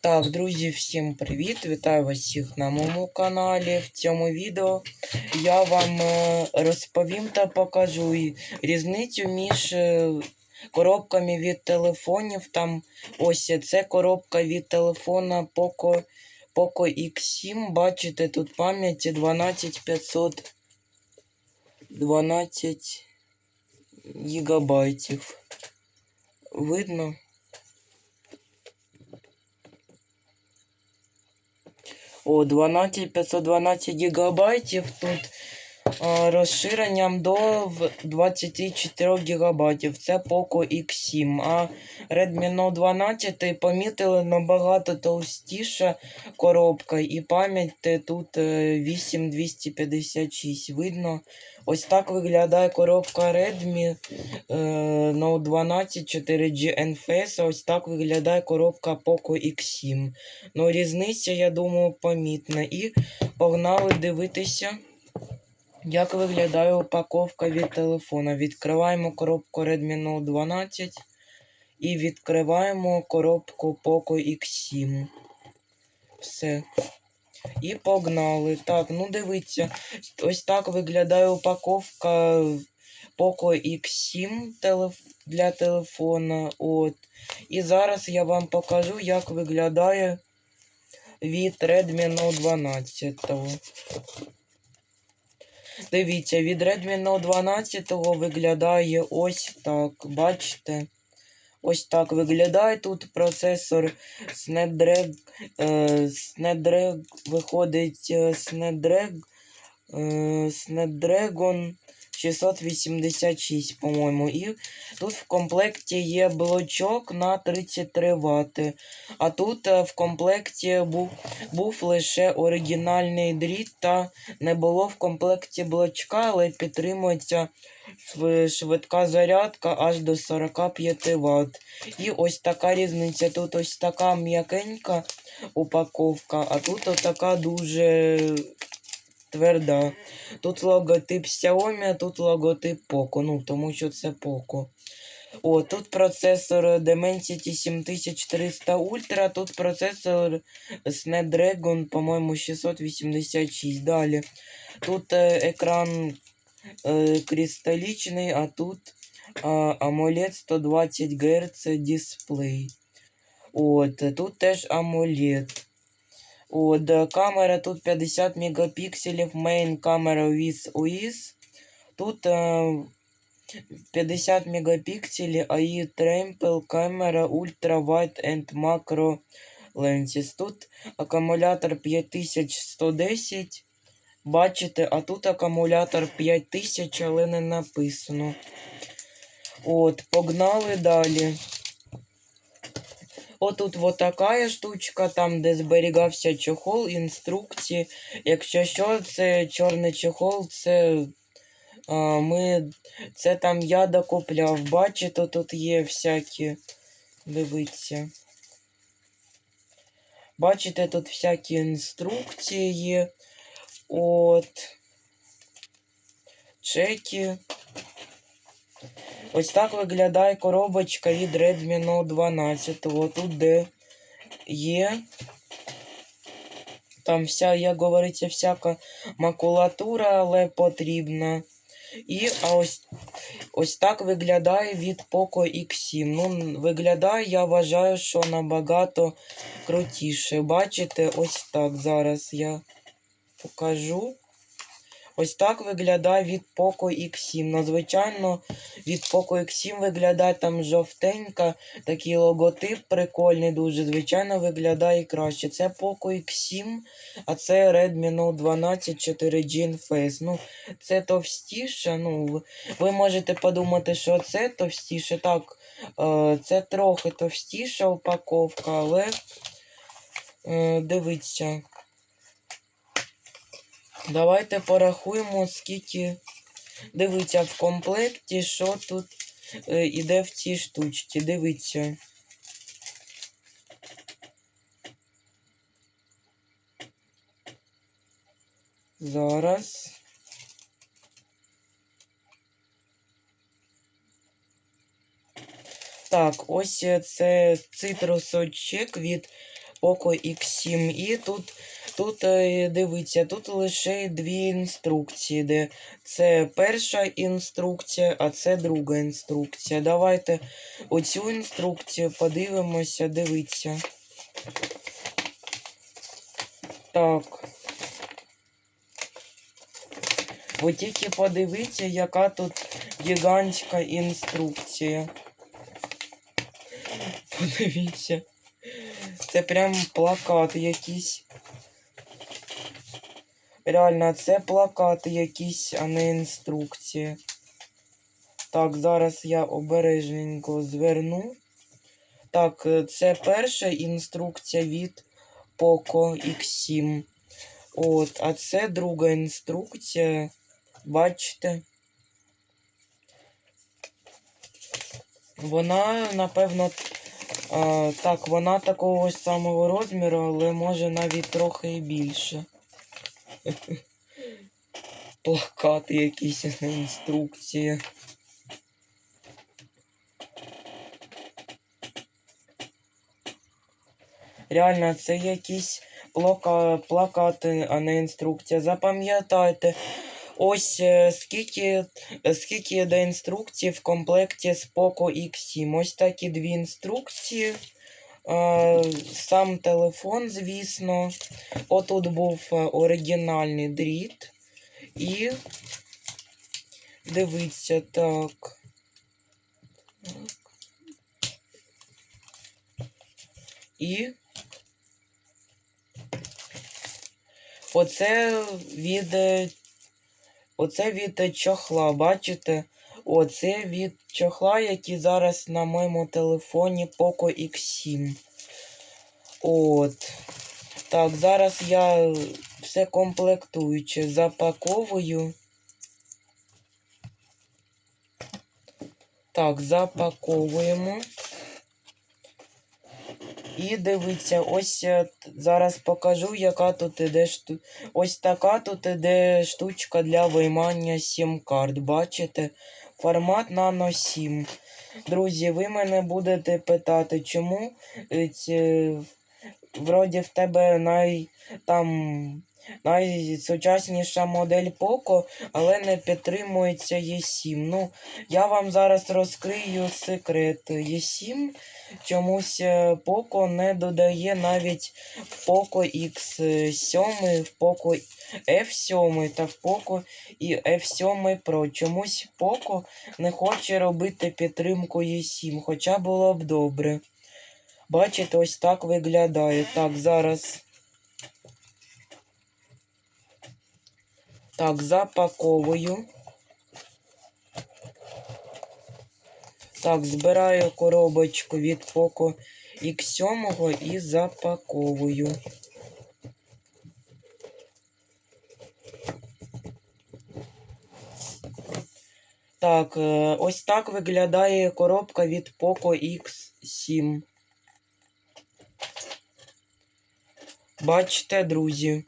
Так, друзі, всім привіт! Вітаю вас всіх на моєму каналі. В цьому відео я вам е, розповім та покажу різницю між е, коробками від телефонів. Там ось це коробка від телефона Poco, Poco X7. Бачите, тут пам'яті 12500 12 гігабайтів. Видно? О, 12 512 гігабайтів тут розширенням до 24 гігабайтів. Це Poco X7. А Redmi Note 12 помітили набагато товстіша коробка і пам'ять тут е, 8256. Видно, ось так виглядає коробка Redmi е, Note 12 4G NFS. Ось так виглядає коробка Poco X7. Ну, різниця, я думаю, помітна. І погнали дивитися, як виглядає упаковка від телефона. Відкриваємо коробку Redmi Note 12 і відкриваємо коробку Poco X7. Все. І погнали. Так, ну дивіться, ось так виглядає упаковка Poco X7 телеф... для телефона. От. І зараз я вам покажу, як виглядає від Redmi Note 12. Дивіться, від Redmi Note 12 виглядає ось так. Бачите? Ось так виглядає тут процесор Snapdragon, е, Snapdragon виходить е, Snapdragon, е, Snapdragon 686, по-моєму. І тут в комплекті є блочок на 33 Вт. А тут е, в комплекті був, був лише оригінальний дріт, та не було в комплекті блочка, але підтримується швидка зарядка аж до 45 Вт. І ось така різниця. Тут ось така м'якенька упаковка, а тут така дуже тверда. Тут логотип Xiaomi, а тут логотип Poco, ну тому що це Poco. О, тут процесор Dimensity 7300 Ultra, тут процесор Snapdragon, по-моєму, 686. Далі. Тут е, екран е, кристалічний, а тут а, AMOLED 120 Гц дисплей. От, е, тут теж AMOLED. От, е, камера тут 50 мегапікселів, main камера with OIS. Тут е, 50 мегапікселів, AI Trample камера Ultra Wide and Macro Lenses. Тут акумулятор 5110. Бачите, а тут акумулятор 5000, але не написано. От, погнали далі. Отут вот така штучка, там, де зберігався чохол, інструкції. Якщо що, це чорний чохол, це а, ми. Це там я докупляв. Бачите, тут є всякі. Дивіться. Бачите, тут всякі інструкції. От. Чеки. Ось так виглядає коробочка від Redmi Note 12. Тут де є. Там вся, як говориться, всяка макулатура, але потрібна. І а ось, ось так виглядає від Poco X7. Ну, виглядає, я вважаю, що набагато крутіше. Бачите, ось так зараз я покажу. Ось так виглядає від Poco X7. Надзвичайно від Poco X7 виглядає там жовтенька, такий логотип прикольний дуже. Звичайно, виглядає краще. Це Poco X7, а це Redmi Note 12 4G Face. Ну, це товстіше. Ну, ви- ви можете подумати, що це товстіше. Так, е, це трохи товстіша упаковка, але е, дивіться. Давайте порахуємо, скільки. Дивіться в комплекті, що тут е, іде в цій штучці. Дивіться. Зараз. Так, ось е, це цитрусочек від Poco X7. І тут, тут е, дивіться, тут лише дві інструкції. Де це перша інструкція, а це друга інструкція. Давайте оцю інструкцію подивимося, дивіться. Так. Ви тільки подивіться, яка тут гігантська інструкція. Подивіться. Це прям плакат якийсь. Реально, це плакат якийсь, а не інструкція. Так, зараз я обережненько зверну. Так, е, це перша інструкція від Poco X7. От, а це друга інструкція. Бачите? Вона, напевно, а, так, вона такого самого розміру, але може навіть трохи і більше. Плакати якісь інструкції. Реально, це якісь плака... плакати, а не інструкція. Запам'ятайте, ось е, скільки, скільки йде інструкцій в комплекті з Poco X7. Ось такі дві інструкції. Е, Сам телефон, звісно. Отут був е, оригінальний дріт. І дивіться так. І Оце від. Оце від чохла, бачите? Оце від чохла, який зараз на моєму телефоні Poco X7. От. Так, зараз я все комплектуюче запаковую. Так, запаковуємо. І дивіться, ось е, зараз покажу, яка тут іде шту... Ось така тут іде штучка для виймання сім-карт. Бачите? Формат Nano 7. Друзі, ви мене будете питати, чому е, ці... вроді в тебе най... там найсучасніша модель Poco, але не підтримується E7. Ну, я вам зараз розкрию секрет. E7 чомусь е, Poco не додає навіть в Poco X7, в Poco F7 та в Poco і F7 Pro. Чомусь Poco не хоче робити підтримку E7, хоча було б добре. Бачите, ось так виглядає. Так, зараз. Так, запаковую. Так, збираю коробочку від Poco X7 і запаковую. Так, е, ось так виглядає коробка від Poco X7. Бачите, друзі.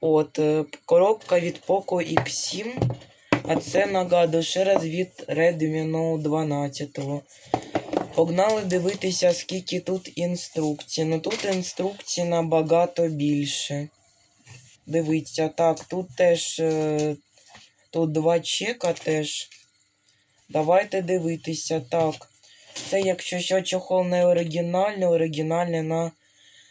От, е, коробка від Poco X7. А це нагадую ще раз від Redmi Note 12. Погнали дивитися, скільки тут інструкцій. Ну тут інструкцій набагато більше. Дивіться, так, тут теж. Тут два чека теж. Давайте дивитися. Так. Це якщо що чохол не оригінальний, оригінальний на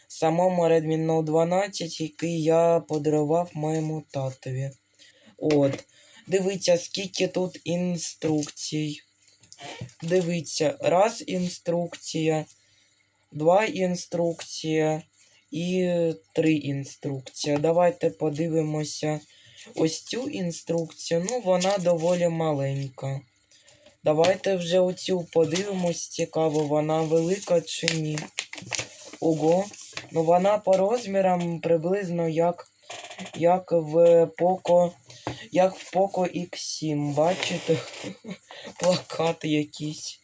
самому Redmi Note 12, який я подарував моєму татові. От. Дивіться, скільки тут інструкцій. Дивіться, раз інструкція, два інструкція і три інструкція. Давайте подивимося ось цю інструкцію. Ну, вона доволі маленька. Давайте вже оцю подивимось, цікаво, вона велика чи ні. Ого. Ну вона по розмірам приблизно як, як в Poco, як в Poco X7, бачите? Плакати якісь.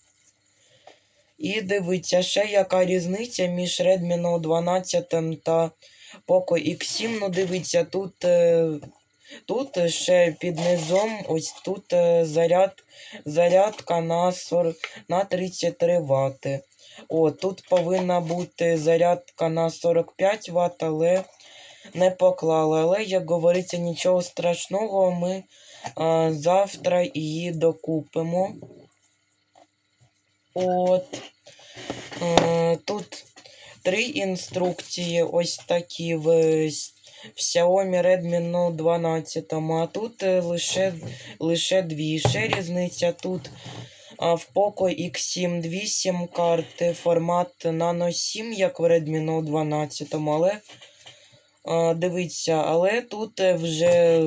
І дивіться, ще яка різниця між Redmi Note 12 та Poco X7. Ну, дивіться, тут, е, тут ще під низом, ось тут е, заряд, зарядка на, 40, на 33 Вт. О, тут повинна бути зарядка на 45 Вт, але не поклали. Але, як говориться, нічого страшного, ми а, завтра її докупимо. От. Е, тут три інструкції ось такі в, в Xiaomi Redmi Note 12, а тут е, лише, лише дві. Ще різниця тут а, в Poco X7 дві сім-карти, формат Nano 7, як в Redmi Note 12, але а, дивіться, але тут е, вже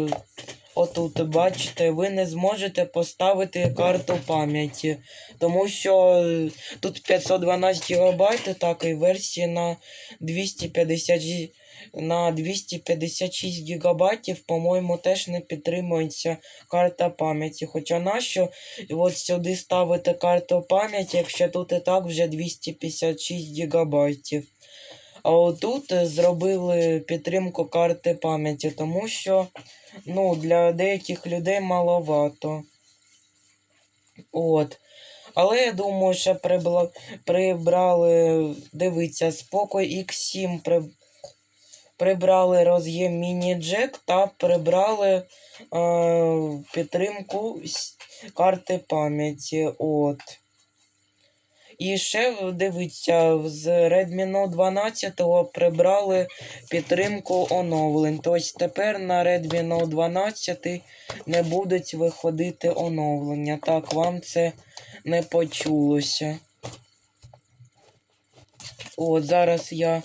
отут, бачите, ви не зможете поставити карту пам'яті, тому що е, тут 512 ГБ такої версії на 250 жі- на 256 ГБ, по-моєму, теж не підтримується карта пам'яті. Хоча нащо от сюди ставити карту пам'яті, якщо тут і так вже 256 ГБ. А отут зробили підтримку карти пам'яті, тому що ну, для деяких людей маловато. От. Але я думаю, що прибрали, дивіться, з Poco X7 при... прибрали роз'єм міні-джек та прибрали е... підтримку карти пам'яті. От. І ще дивіться, з Redmi Note 12 прибрали підтримку оновлень. Тобто тепер на Redmi Note 12 не будуть виходити оновлення. Так, вам це не почулося. От, зараз я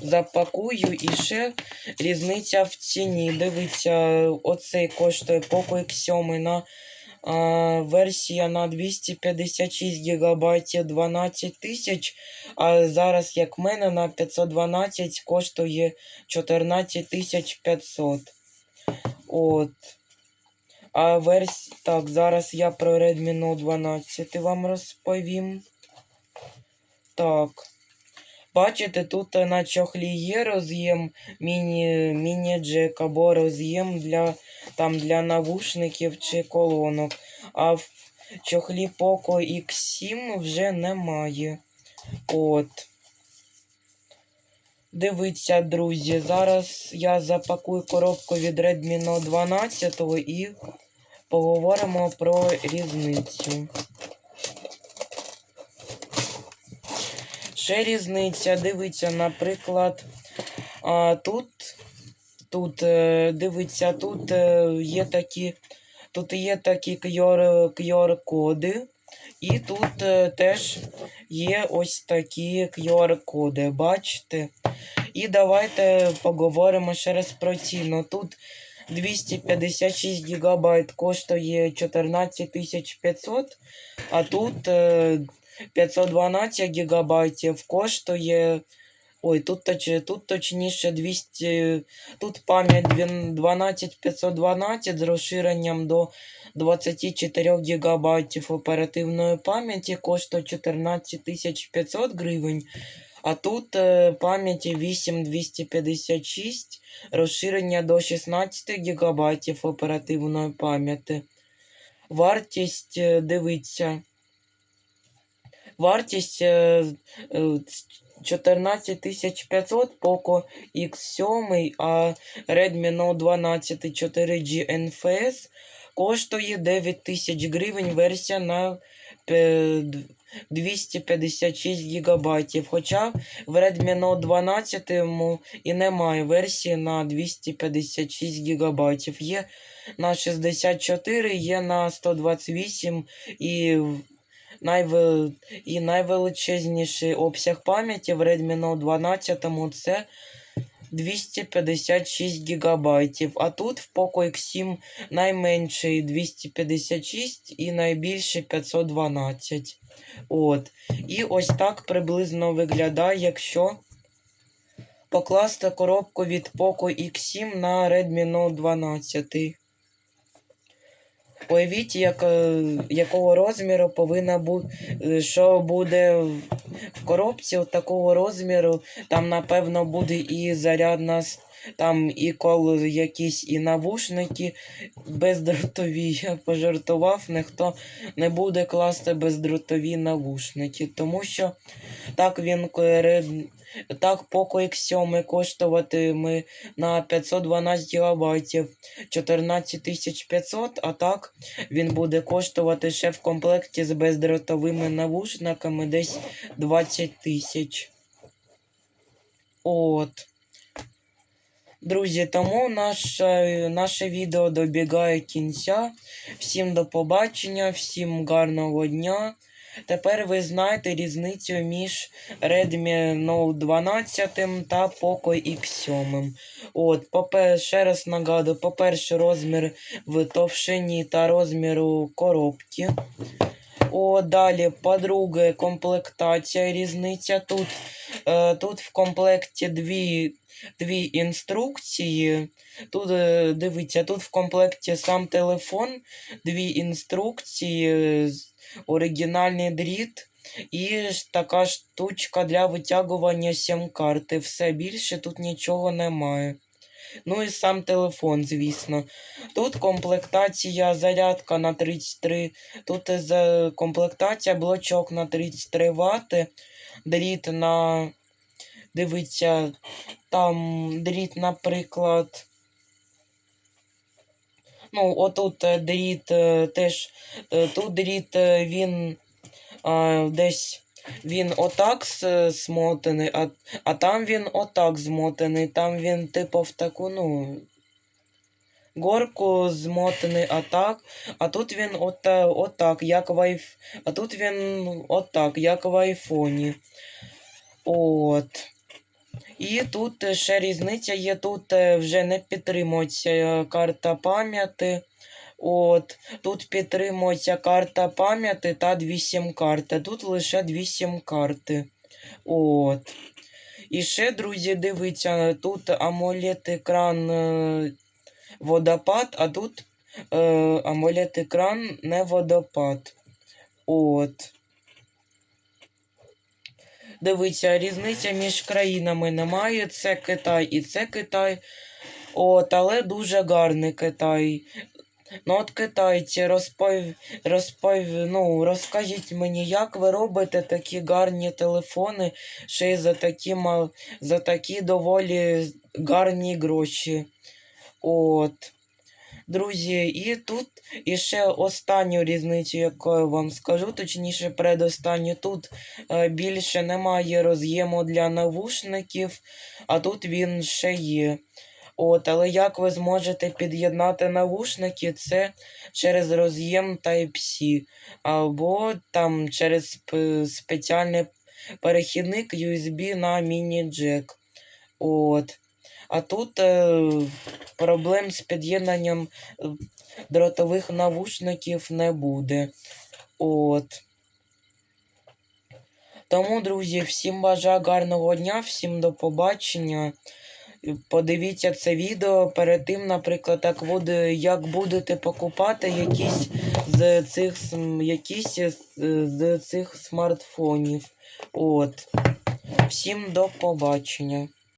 запакую і ще різниця в ціні. Дивіться, оцей коштує Poco X7 на а, версія на 256 ГБ 12 тисяч, а зараз, як в мене, на 512 коштує 14 тисяч 500. От. А версія... Так, зараз я про Redmi Note 12 вам розповім. Так. Бачите, тут е, на чохлі є роз'єм міні, міні-джек або роз'єм для, там, для навушників чи колонок. А в чохлі Poco X7 вже немає. От. Дивіться, друзі, зараз я запакую коробку від Redmi Note 12 і поговоримо про різницю. Ще різниця, дивіться, наприклад, тут, тут, е, дивіться, тут е, є такі, тут є такі QR, QR-коди, і тут е, теж є ось такі QR-коди, бачите? І давайте поговоримо ще раз про ціну. Тут 256 ГБ коштує 14 500, а тут 512 гігабайтів коштує. Ой, тут, точ, тут точніше 200. Тут пам'ять 12512 з розширенням до 24 гігабайтів оперативної пам'яті коштує 14 500 гривень. А тут пам'яті 8256, розширення до 16 гігабайтів оперативної пам'яті. Вартість, е, дивіться, Вартість е, е, 14 500 Poco X7, а Redmi Note 12 4G NFS коштує 9 тисяч гривень версія на е, 256 гігабайтів. Хоча в Redmi Note 12 і немає версії на 256 гігабайтів. Є на 64, є на 128 і в- найве... і найвеличезніший обсяг пам'яті в Redmi Note 12 це 256 гігабайтів. А тут в Poco X7 найменший 256 і найбільший 512. От. І ось так приблизно виглядає, якщо покласти коробку від Poco X7 на Redmi Note 12. Уявіть, як, е, якого розміру повинна бути, що буде в- коробці от такого розміру. Там, напевно, буде і зарядна, там і кол якісь, і навушники бездротові. Я пожартував, ніхто не буде класти бездротові навушники, тому що так він так Poco X7 коштуватиме на 512 ГБ 14500, а так він буде коштувати ще в комплекті з бездротовими навушниками десь 20 тисяч. От. Друзі, тому наше, наше відео добігає кінця. Всім до побачення, всім гарного дня. Тепер ви знаєте різницю між Redmi Note 12 та Poco X7. От, ще раз нагадую, по-перше, розмір в товщині та розміру коробки. О, далі, по-друге, комплектація різниця. Тут, е, тут в комплекті дві, дві інструкції. Тут, е, дивіться, тут в комплекті сам телефон, дві інструкції, оригінальний дріт і така штучка для витягування сім-карти. Все більше тут нічого немає. Ну і сам телефон, звісно. Тут комплектація зарядка на 33. Тут комплектація блочок на 33 Вт. Дріт на. Дивіться, там дріт, наприклад. Ну, отут е, дріт е, теж. е, Тут дріт він е, десь. Він отак смотаний, а, а там він отак змотаний. Там він, типу, в таку, ну. Горку змотаний отак, а тут він от, отак, як в айф... А тут він отак, як в айфоні. От. І тут ще різниця є, тут е, вже не підтримується е, карта пам'яті. От, тут підтримується карта пам'яті та дві сім-карти. Тут лише дві сім-карти. От. І ще, друзі, дивіться, тут AMOLED екран е, водопад, а тут е, AMOLED екран не водопад. От. Дивіться, різниця між країнами немає. Це Китай і це Китай. От, але дуже гарний Китай. Ну от китайці, розпов... Розпов... Ну, розкажіть мені, як ви робите такі гарні телефони ще й за такі, мал... за такі доволі гарні гроші. От. Друзі, і тут і ще останню різницю, яку я вам скажу, точніше, предостанню. Тут е, більше немає роз'єму для навушників, а тут він ще є. От, але як ви зможете під'єднати навушники, це через роз'єм Type-C, або там через сп- спеціальний перехідник USB на міні-джек. От. А тут е, проблем з під'єднанням е, дротових навушників не буде. От. Тому, друзі, всім бажаю гарного дня, всім до побачення. Подивіться це відео перед тим, наприклад, так буде, як будете покупати якісь з цих якісь з, з цих смартфонів. От. Всім до побачення.